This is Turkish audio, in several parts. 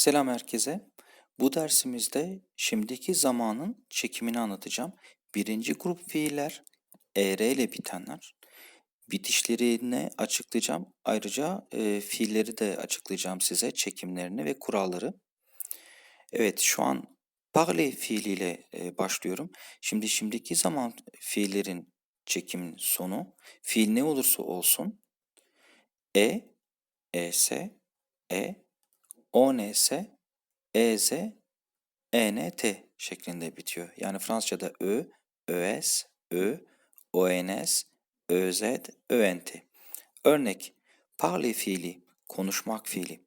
Selam herkese. Bu dersimizde şimdiki zamanın çekimini anlatacağım. Birinci grup fiiller er ile bitenler. Bitişlerini açıklayacağım. Ayrıca e, fiilleri de açıklayacağım size, çekimlerini ve kuralları. Evet, şu an parler fiiliyle e, başlıyorum. Şimdi şimdiki zaman fiillerin çekimin sonu. Fiil ne olursa olsun e, es, e, ons, ez, ENT şeklinde bitiyor. Yani Fransızca'da Ö, ÖS, Ö, ONS, ÖZ, ÖNT. Örnek, parler fiili, konuşmak fiili.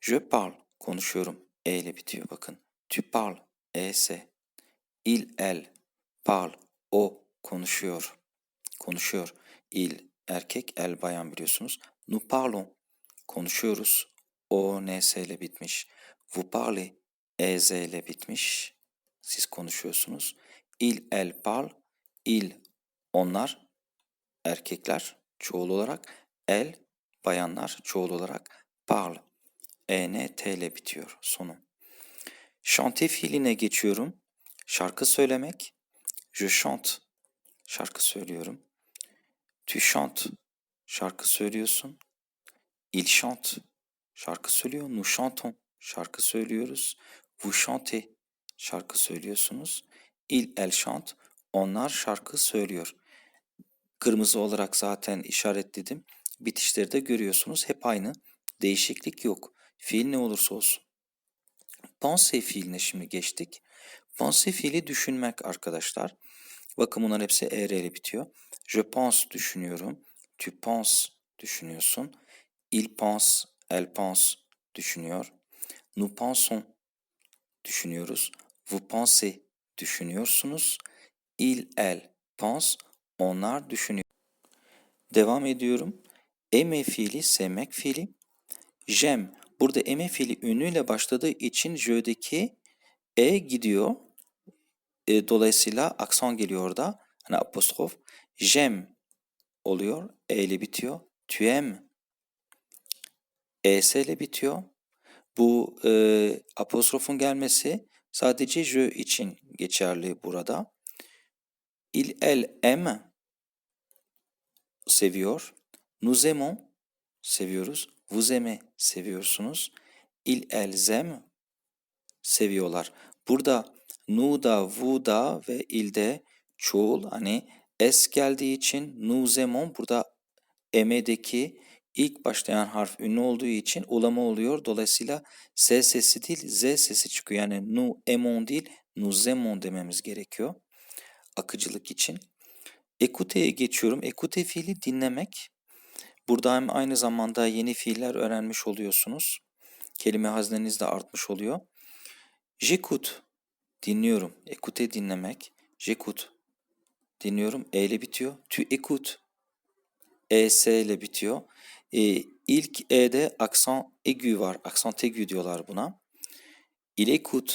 Je parle, konuşuyorum, E ile bitiyor bakın. Tu parles, ES. Il, elle, parle, o, konuşuyor. Konuşuyor. Il, erkek, el, bayan biliyorsunuz. Nous parlons, konuşuyoruz. O, NS ile bitmiş. Vous parlez, EZ ile bitmiş. Siz konuşuyorsunuz. Il, elle parle. Il, onlar, erkekler çoğul olarak. El, bayanlar çoğul olarak. Parle, ENT ile bitiyor sonu. Chanter fiiline geçiyorum. Şarkı söylemek. Je chante, şarkı söylüyorum. Tu chantes, şarkı söylüyorsun. Il chante, şarkı söylüyor. Nous chantons, şarkı söylüyoruz. Vous chantez, şarkı söylüyorsunuz. Il, elle chante, onlar şarkı söylüyor. Kırmızı olarak zaten işaretledim. Bitişleri de görüyorsunuz. Hep aynı. Değişiklik yok. Fiil ne olursa olsun. Penser fiiline şimdi geçtik. Penser fiili düşünmek arkadaşlar. Bakın bunların hepsi er ile bitiyor. Je pense düşünüyorum. Tu penses düşünüyorsun. Il pense, elle pense düşünüyor. Nous pensons düşünüyoruz. Vous pensez düşünüyorsunuz. Il, elle pense onlar düşünüyor. Devam ediyorum. Eme fiili sevmek fiili. J'aime. Burada eme fiili ünlüyle başladığı için jö'deki e gidiyor. E, dolayısıyla aksan geliyor orada. Hani apostrof. J'aime oluyor. E ile bitiyor. Aimes. ES ile bitiyor. Bu e, apostrofun gelmesi sadece je için geçerli burada. Il, elle aime seviyor. Nous aimons seviyoruz. Vous aimez seviyorsunuz. Il, elles aiment seviyorlar. Burada nu da, vous da ve il de çoğul hani es geldiği için nous aimons burada eme'deki ilk başlayan harf ünlü olduğu için ulama oluyor. Dolayısıyla S sesi değil Z sesi çıkıyor. Yani nous aimons değil nous aimons dememiz gerekiyor. Akıcılık için. Ekute'ye geçiyorum. Ekute fiili dinlemek. Burada hem aynı zamanda yeni fiiller öğrenmiş oluyorsunuz. Kelime hazneniz de artmış oluyor. J'écoute dinliyorum. Ekute dinlemek. J'écoute dinliyorum. E ile bitiyor. Tu écoutes. ES ile bitiyor. E, ilk E'de aksan aigu var. Aksan aigu diyorlar buna. Il écoute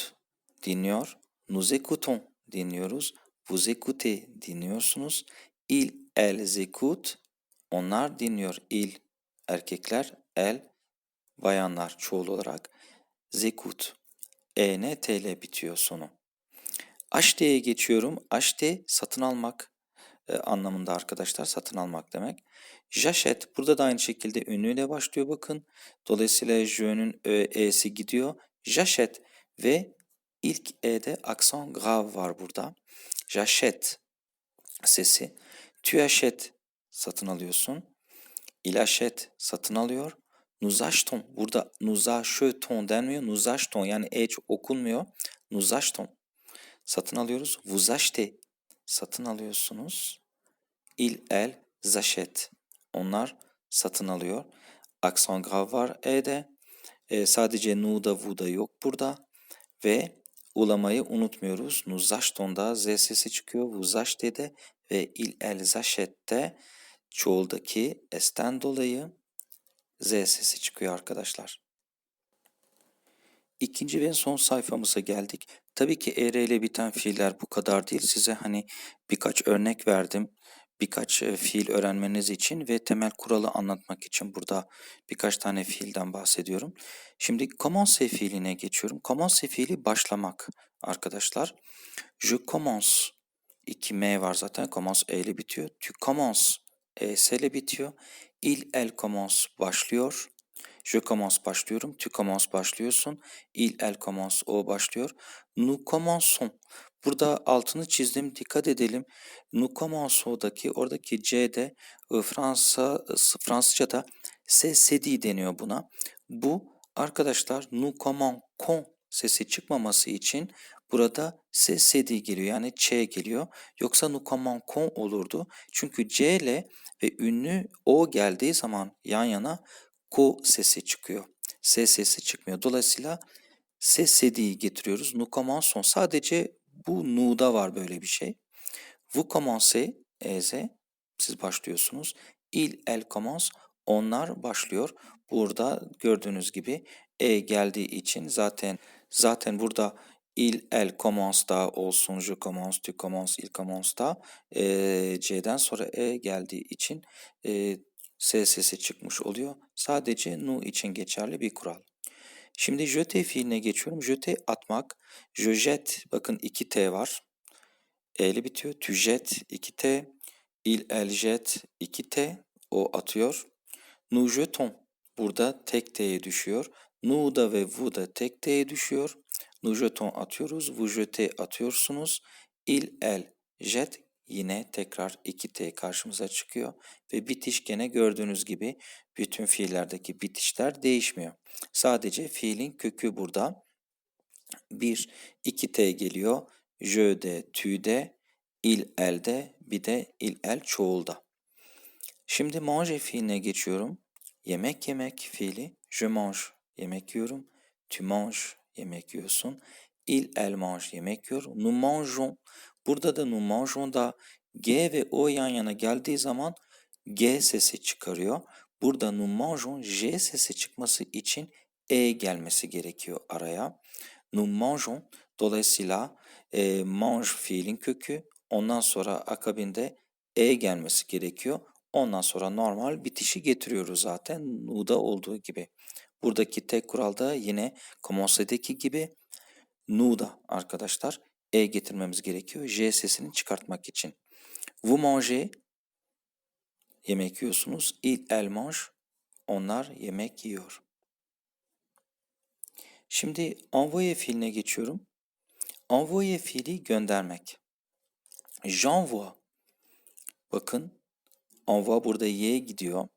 dinliyor. Nous écoutons dinliyoruz. Écoutez dinliyorsunuz. Il, elles écoutent. Onlar dinliyor. Il, erkekler. El, bayanlar çoğul olarak. Zekut. EN, T ile bitiyor sonu. Aşte'ye geçiyorum. Aşte satın almak e, anlamında arkadaşlar. Satın almak demek. J'achète. Burada da aynı şekilde ünlüyle başlıyor bakın. Dolayısıyla J'nin E'si gidiyor. J'achète ve ilk E'de aksan grave var burada. J'achète sesi. Achètes satın alıyorsun. Il achète satın alıyor. Nous achetons. Burada nous achetons denmiyor. Nous achetons yani e okunmuyor. Nous achetons. Satın alıyoruz. Achetez. Satın alıyorsunuz. Il, elle, achètent. Onlar satın alıyor. Aksan grave var E'de. E, sadece nu da vu da yok burada. Ve ulamayı unutmuyoruz. Nous achetons'da Z sesi çıkıyor. Vous achetez'de ve il, elles achètes'te çoğuldaki S'ten dolayı Z sesi çıkıyor arkadaşlar. İkinci ve son sayfamıza geldik. Tabii ki er ile biten fiiller bu kadar değil. Size hani birkaç örnek verdim. Birkaç fiil öğrenmeniz için ve temel kuralı anlatmak için burada birkaç tane fiilden bahsediyorum. Şimdi commencer fiiline geçiyorum. Commencer fiili başlamak arkadaşlar. Je commence. İki M var zaten. Commence E ile bitiyor. Tu commences. E S ile bitiyor. Il, elle commence başlıyor. Je commence başlıyorum. Tu commences başlıyorsun. Il, elle commence o başlıyor. Nous commençons. Burada altını çizdim. Dikkat edelim. Nous commençons'daki oradaki C'de e, Fransa Fransızca'da sesedi deniyor buna. Bu arkadaşlar nous commençons sesi çıkmaması için burada sesedi geliyor. Yani ç geliyor. Yoksa nous commençons olurdu. Çünkü C ile ve ünlü o geldiği zaman yan yana ko sesi çıkıyor. S sesi çıkmıyor. Dolayısıyla ses sediği getiriyoruz. Nous commençons. Sadece bu nu'da var böyle bir şey. Vous commencez, ez, siz başlıyorsunuz. Il, elle commence, onlar başlıyor. Burada gördüğünüz gibi e geldiği için zaten zaten burada il, elle commence da olsun, je commence, tu commences, il commence da e, C'den sonra e geldiği için e, S sesi çıkmış oluyor. Sadece nu için geçerli bir kural. Şimdi jete fiiline geçiyorum. Jete atmak. Je jette. Bakın iki T var. E ile bitiyor. Tu jettes 2T. Il, elle jette 2T. O atıyor. Nous jetons. Burada tek T'ye düşüyor. Nous da ve vous da tek T'ye düşüyor. Nous jetons atıyoruz. Vous jetez atıyorsunuz. Il, elle jette yine tekrar 2T karşımıza çıkıyor. Ve bitiş gene gördüğünüz gibi bütün fiillerdeki bitişler değişmiyor. Sadece fiilin kökü burada. 1, 2T geliyor. Jö'de, tü'de, il, elde, bir de il, el çoğulda. Şimdi manger fiiline geçiyorum. Yemek yemek fiili. Je mange, yemek yiyorum. Tu manges, yemek yiyorsun. Il, elle mange, yemek yiyor. Nous mangeons. Burada da nous mangeons da G ve O yan yana geldiği zaman G sesi çıkarıyor. Burada nous mangeons J sesi çıkması için E gelmesi gerekiyor araya. Nous mangeons dolayısıyla e, mange fiilin kökü ondan sonra akabinde E gelmesi gerekiyor. Ondan sonra normal bitişi getiriyoruz zaten Nu'da olduğu gibi. Buradaki tek kural da yine commence'deki gibi Nu'da arkadaşlar E getirmemiz gerekiyor. J sesini çıkartmak için. Vous mangez yemek yiyorsunuz. Il, elle mange onlar yemek yiyor. Şimdi envoyer fiiline geçiyorum. Envoyer fiili göndermek. J'envoie. Bakın envoie burada y'ye gidiyor.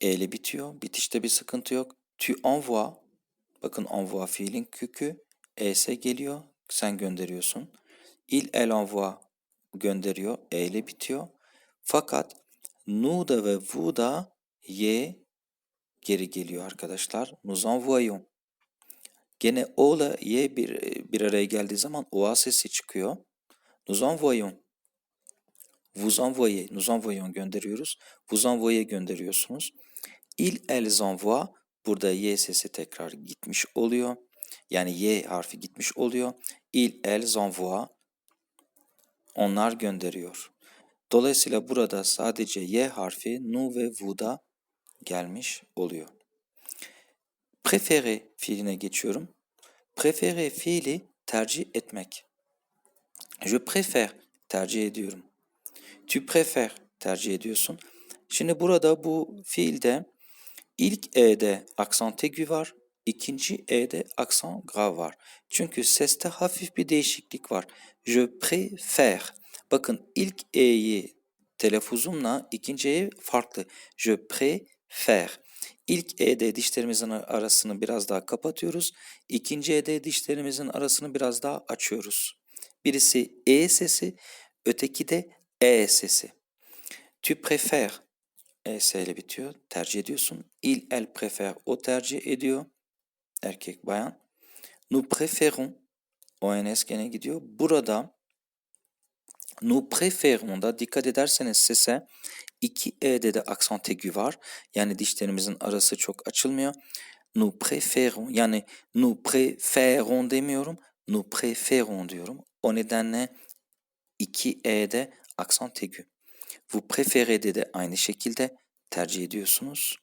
E ile bitiyor. Bitişte bir sıkıntı yok. Tu envoies. Bakın envoie fiilin kökü. Es geliyor. Sen gönderiyorsun. Il, elle envoie gönderiyor. E ile bitiyor. Fakat nous da ve vous da y geri geliyor arkadaşlar. Nous envoyons. Gene o ile y bir, bir araya geldiği zaman oa sesi çıkıyor. Nous envoyons. Vous envoyez. Nous envoyons gönderiyoruz. Vous envoyez gönderiyorsunuz. Il, elles envoient. Burada y sesi tekrar gitmiş oluyor. Yani y harfi gitmiş oluyor. Il, elles envoient. Onlar gönderiyor. Dolayısıyla burada sadece y harfi nu ve vu'da gelmiş oluyor. Préféré fiiline geçiyorum. Préféré fiili tercih etmek. Je préfère tercih ediyorum. Tu préfères tercih ediyorsun. Şimdi burada bu fiilde ilk e'de aksan aigu var, ikinci e'de aksan grave var. Çünkü seste hafif bir değişiklik var. Je préfère. Bakın ilk e'yi telaffuzumla ikinci e farklı. Je préfère. İlk e'de dişlerimizin arasını biraz daha kapatıyoruz. İkinci e'de dişlerimizin arasını biraz daha açıyoruz. Birisi e sesi, öteki de e sesi. Tu préfères e ile bitiyor. Tercih ediyorsun. Il, elle préfère. O tercih ediyor. Erkek, bayan. Nous préférons. ONS gene gidiyor. Burada nous préférons da dikkat ederseniz sese iki e'de de aksan aigu var. Yani dişlerimizin arası çok açılmıyor. Nous préférons yani nous préférons demiyorum. Nous préférons diyorum. O nedenle iki e'de aksan aigu. Vous préférez'de de aynı şekilde tercih ediyorsunuz.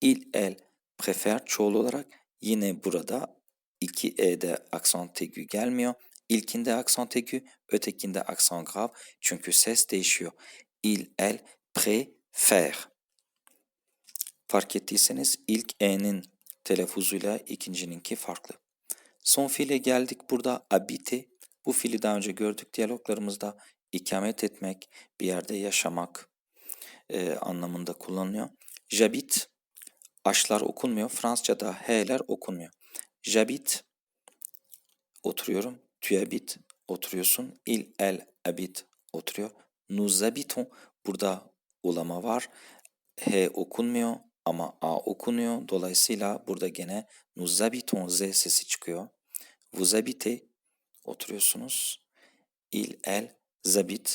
Il, elle préfère çoğul olarak yine burada iki e'de aksant aigu gelmiyor. İlkinde aksant aigu, ötekinde aksant grave çünkü ses değişiyor. Il, elle préfère. Fark ettiyseniz ilk e'nin telaffuzuyla ikincininki farklı. Son fiile geldik burada habiter. Bu fiili daha önce gördük diyaloglarımızda ikamet etmek, bir yerde yaşamak e, anlamında kullanılıyor. J'habite, aşlar okunmuyor. Fransızca'da h'ler okunmuyor. J'habite, oturuyorum. Tu habites, oturuyorsun. Il, elle habite, oturuyor. Nous habitons, burada ulama var. H okunmuyor ama A okunuyor. Dolayısıyla burada gene nous habitons Z sesi çıkıyor. Vous habitez, oturuyorsunuz. Il, elle, habite,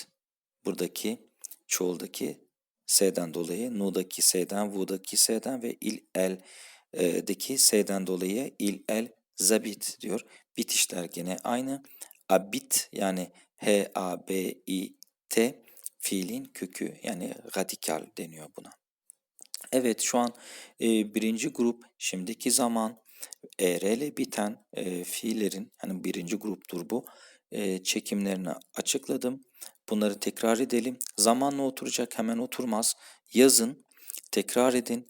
buradaki çoğuldaki S'den dolayı, nu'daki S'den, vu'daki S'den ve il, el'deki S'den dolayı il, el, zabit diyor. Bitişler gene aynı. Abit yani H-A-B-I-T fiilin kökü yani radikal deniyor buna. Evet şu an e, birinci grup şimdiki zaman ER ile biten e, fiillerin yani birinci gruptur bu e, çekimlerini açıkladım. Bunları tekrar edelim. Zamanla oturacak hemen oturmaz. Yazın, tekrar edin,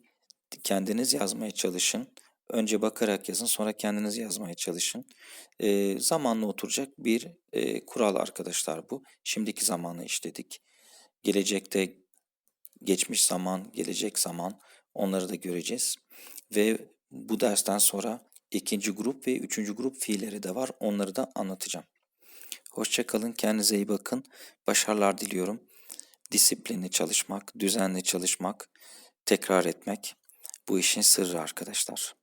kendiniz yazmaya çalışın. Önce bakarak yazın sonra kendiniz yazmaya çalışın. E, zamanla oturacak bir e, kural arkadaşlar bu. Şimdiki zamanı işledik. Gelecekte geçmiş zaman, gelecek zaman onları da göreceğiz. Ve bu dersten sonra ikinci grup ve üçüncü grup fiilleri de var. Onları da anlatacağım. Hoşçakalın, kendinize iyi bakın. Başarılar diliyorum. Disiplinli çalışmak, düzenli çalışmak, tekrar etmek bu işin sırrı arkadaşlar.